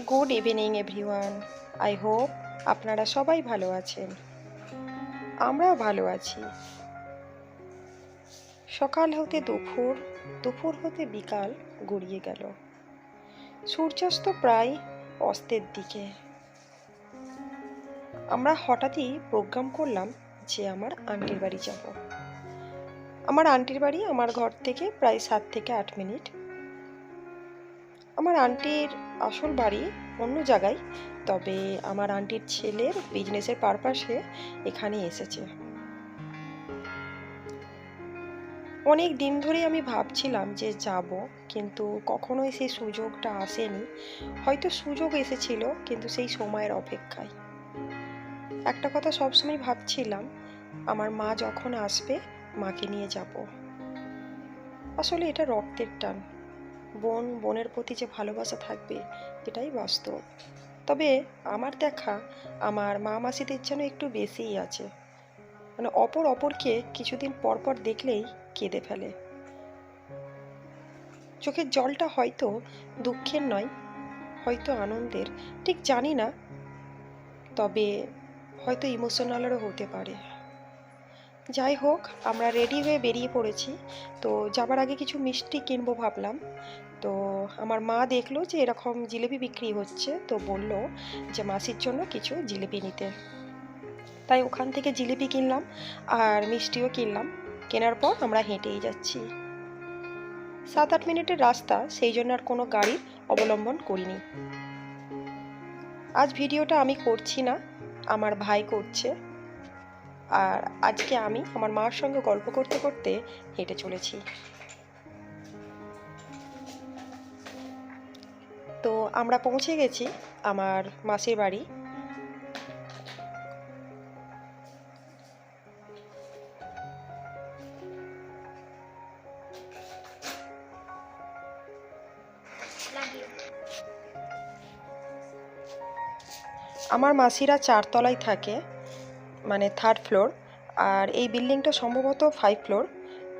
Good evening everyone I hope আপনারা সবাই ভালো আছেন। আমরাও ভালো আছি। সকাল হতে দুপুর দুপুর হতে বিকাল গড়িয়ে গেল। সূর্যাস্ত প্রায় অস্তের দিকে। আমরা হঠাৎই প্রোগ্রাম করলাম যে আমার আন্টির বাড়ি যাব। আমার আন্টির বাড়ি আমার ঘর থেকে প্রায় সাত থেকে আট মিনিট। আমার আন্টির আসল বাড়ি অন্য জায়গায়। তবে আমার আন্টির ছেলের বিজনেসের পারপাসে এখানে এসেছে। অনেক দিন ধরেই আমি ভাবছিলাম যে যাব, কিন্তু কখনোই সেই সুযোগটা আসেনি। হয়তো সুযোগ এসেছিল, কিন্তু সেই সময়ের অপেক্ষায়। একটা কথা সবসময় ভাবছিলাম, আমার মা যখন আসবে, মাকে নিয়ে যাব। আসলে এটা রক্তের টান। বোন, বোনের প্রতি যে ভালোবাসা থাকবে, এটাই বাস্তব। তবে আমার দেখা, আমার মা মাসিদের যেন একটু বেশিই আছে। মানে অপর অপরকে কিছুদিন পর পর দেখলেই কেঁদে ফেলে। চোখের জলটা হয়তো দুঃখের নয়, হয়তো আনন্দের, ঠিক জানি না। তবে হয়তো ইমোশনালেরও হতে পারে। যাই হোক, আমরা রেডি হয়ে বেরিয়ে পড়েছি। তো যাবার আগে কিছু মিষ্টি কিনবো ভাবলাম। তো আমার মা দেখল যে এরকম জিলিপি বিক্রি হচ্ছে, তো বলল যে মাসির জন্য কিছু জিলিপি নিতে। তাই ওখান থেকে জিলিপি কিনলাম আর মিষ্টিও কিনলাম। কেনার পর আমরা হেঁটেই যাচ্ছি। সাত আট মিনিটের রাস্তা, সেই জন্য আর কোনো গাড়ির অবলম্বন করিনি। আজ ভিডিওটা আমি করছি না, আমার ভাই করছে। আর আজকে আমি আমার মার সঙ্গে গল্প করতে করতে হেঁটে চলেছি। তো আমরা পৌঁছে গেছি আমার মাসির বাড়ি। আমার মাসিরা চারতলায় থাকে। মানে থার্ড ফ্লোর আর এই বিল্ডিংটা সম্ভবত ফাইভ ফ্লোর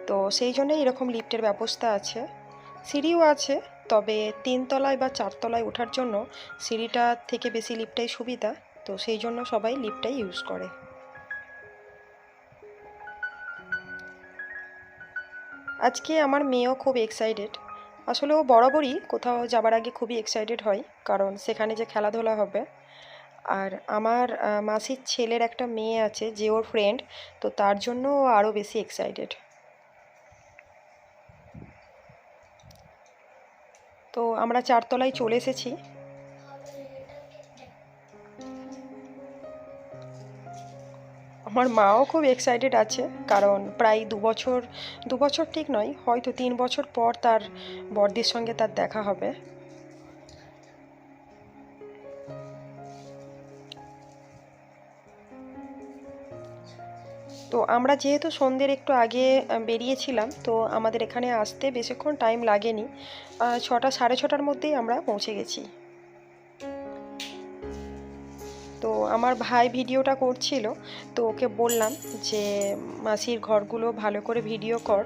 তো সেই জন্যই এরকম লিফটের ব্যবস্থা আছে। সিঁড়িও আছে, তবে তিনতলায় বা চারতলায় ওঠার জন্য সিঁড়িটা থেকে বেশি লিফটটাই সুবিধা, তো সেই জন্য সবাই লিফটটাই ইউজ করে। আজকে আমার মেয়েও খুব এক্সাইটেড আসলে ও বরাবরই কোথাও যাবার আগে খুবই এক্সাইটেড হয়, কারণ সেখানে যে খেলাধুলা হবে। আর আমার মাসির ছেলের একটা মেয়ে আছে, যে ওর ফ্রেন্ড তো তার জন্য আরও বেশি এক্সাইটেড তো আমরা চারতলায় চলে এসেছি। আমার মাও খুব এক্সাইটেড আছে, কারণ প্রায় দু বছর দু বছর ঠিক নয়, হয়তো তিন বছর পর তার বড়দির সঙ্গে তার দেখা হবে। তো আমরা যেহেতু সন্ধ্যের একটু আগে বেরিয়েছিলাম, তো আমাদের এখানে আসতে বেশিক্ষণ টাইম লাগেনি। ছটা, সাড়ে ছটার মধ্যেই আমরা পৌঁছে গেছি। তো আমার ভাই ভিডিওটা করছিল, তো ওকে বললাম যে, মাসির ঘরগুলো ভালো করে ভিডিও কর।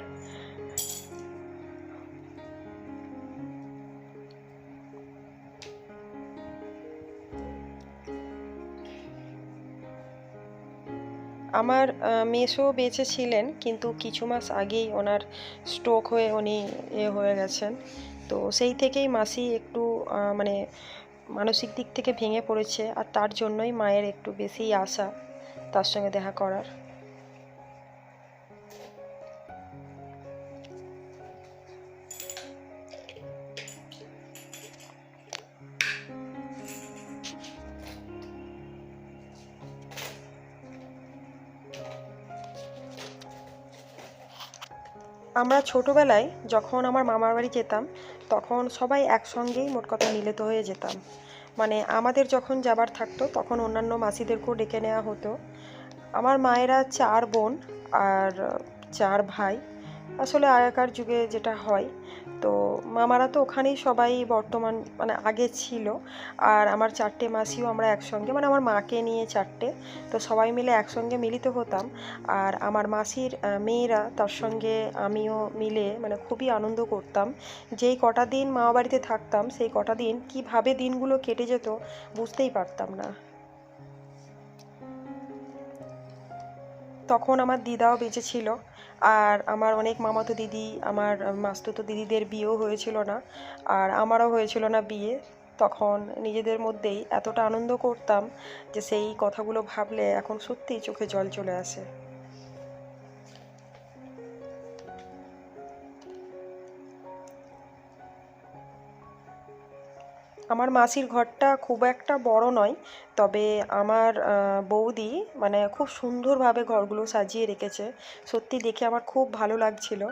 আমার মেসও মেসো বেঁচে ছিলেন কিন্তু কিছু মাস আগেই ওনার স্ট্রোক হয়ে উনি এ হয়ে গেছেন। তো সেই থেকেই মাসি একটু মানে মানসিক দিক থেকে ভেঙে পড়েছে, আর তার জন্যই মায়ের একটু বেশি আশা তার সঙ্গে দেখা করার। আমরা ছোটোবেলায় যখন আমার মামার বাড়ি যেতাম, তখন সবাই একসঙ্গেই মোট কথা মিলিত হয়ে যেতাম। মানে আমাদের যখন যাবার থাকতো, তখন অন্যান্য মাসিদেরকেও ডেকে নেওয়া হতো। আমার মায়েরা চার বোন আর চার ভাই। আসলে আগেকার যুগে যেটা হয় তো মামারা তো ওখানেই সবাই বর্তমান মানে আগে ছিল। আর আমার চারটে মাসিও আমরা একসঙ্গে মানে আমার মাকে নিয়ে চারটে, তো সবাই মিলে একসঙ্গে মিলিত হতাম। আর আমার মাসির মেয়েরা তার সঙ্গে আমিও মিলে মানে খুবই আনন্দ করতাম। যেই কটা দিন মামা বাড়িতে থাকতাম, সেই কটা দিন কীভাবে দিনগুলো কেটে যেত বুঝতেই পারতাম না। তখন আমার দিদাও বেঁচে ছিল। আর আমার অনেক মামাতো দিদি, আমার মাস্তুতো দিদিদের বিয়েও হয়েছিল না। আর আমারও হয়েছিল না বিয়ে। তখন নিজেদের মধ্যেই এতটা আনন্দ করতাম যে সেই কথাগুলো ভাবলে এখন সত্যিই চোখে জল চলে আসে। আমার মাসির ঘরটা খুব একটা বড় নয়, তবে আমার বৌদি মানে খুব সুন্দরভাবে ঘরগুলো সাজিয়ে রেখেছে। সত্যি দেখে আমার খুব ভালো লাগছিল,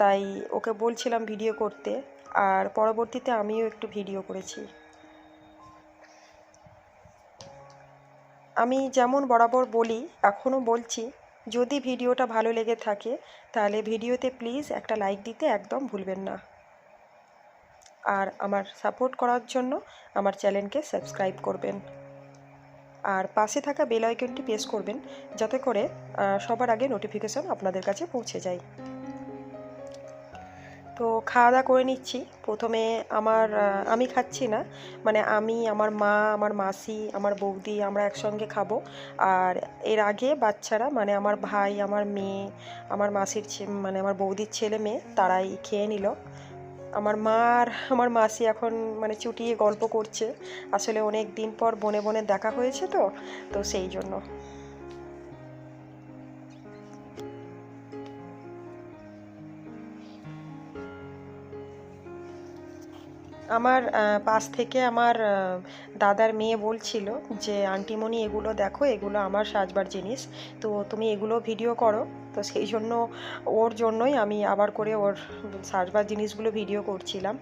তাই ওকে বলছিলাম ভিডিও করতে, আর পরবর্তীতে আমিও একটু ভিডিও করেছি। আমি যেমন বরাবর বলি, এখনও বলছি, যদি ভিডিওটা ভালো লেগে থাকে, তাহলে ভিডিওতে প্লিজ একটা লাইক দিতে একদম ভুলবেন না। আর আমার সাপোর্ট করার জন্য আমার চ্যানেলকে সাবস্ক্রাইব করবেন। আর পাশে থাকা বেল আইকনটি প্রেস করবেন যাতে করে সবার আগে নোটিফিকেশন আপনাদের কাছে পৌঁছে যায়। তো খাওয়া দাওয়া করে নিচ্ছি। প্রথমে আমার আমি খাচ্ছি না মানে আমি, আমার মা, আমার মাসি, আমার বৌদি আমরা একসঙ্গে খাব। আর এর আগে বাচ্চারা মানে আমার ভাই, আমার মেয়ে, আমার মাসির মানে আমার বৌদির ছেলে মেয়ে তারাই খেয়ে নিল। আমার মা আর আমার মাসি এখন মানে চুটিয়ে গল্প করছে। আসলে অনেক দিন পর বনে বনে দেখা হয়েছে তো তো সেই জন্য। আমার পাশ থেকে আমার দাদার মেয়ে বলছিল যে, আন্টিমণি, এগুলো দেখো, এগুলো আমার সাজবার জিনিস। তো তুমি এগুলো ভিডিও করো। তো সেই জন্য, ওর জন্যই আমি আবার করে ওর সাজবার জিনিসগুলো ভিডিও করছিলাম।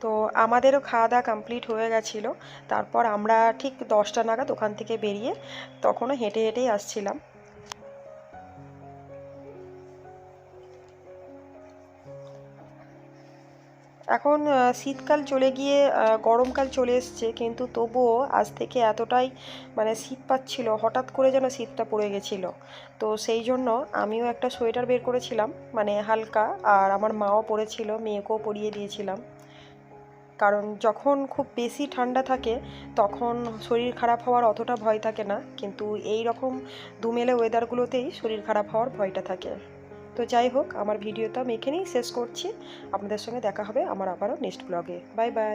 তো আমাদেরও খাওয়া দাওয়া কমপ্লিট হয়ে গেছিল। তারপর আমরা ঠিক দশটা নাগাদ ওখান থেকে বেরিয়ে তখনও হেঁটে হেঁটেই আসছিলাম। এখন শীতকাল চলে গিয়ে গরমকাল চলে এসছে, কিন্তু তবুও আজ থেকে এতটাই মানে শীত পাচ্ছিল, হঠাৎ করে যেন শীতটা পড়ে গেছিল। তো সেই জন্য আমিও একটা সোয়েটার বের করেছিলাম মানে হালকা, আর আমার মাও পরেছিল, মেয়েকেও পরিয়ে দিয়েছিলাম। কারণ যখন খুব বেশি ঠান্ডা থাকে, তখন শরীর খারাপ হওয়ার অতটা ভয় থাকে না, কিন্তু এই রকম দুমেলে ওয়েদারগুলোতেই শরীর খারাপ হওয়ার ভয়টা থাকে। তো যাই হোক, আমার ভিডিওটা আমি এখানেই শেষ করছি। আপনাদের সঙ্গে দেখা হবে আমার আবারও নেক্সট ব্লগে বাই বাই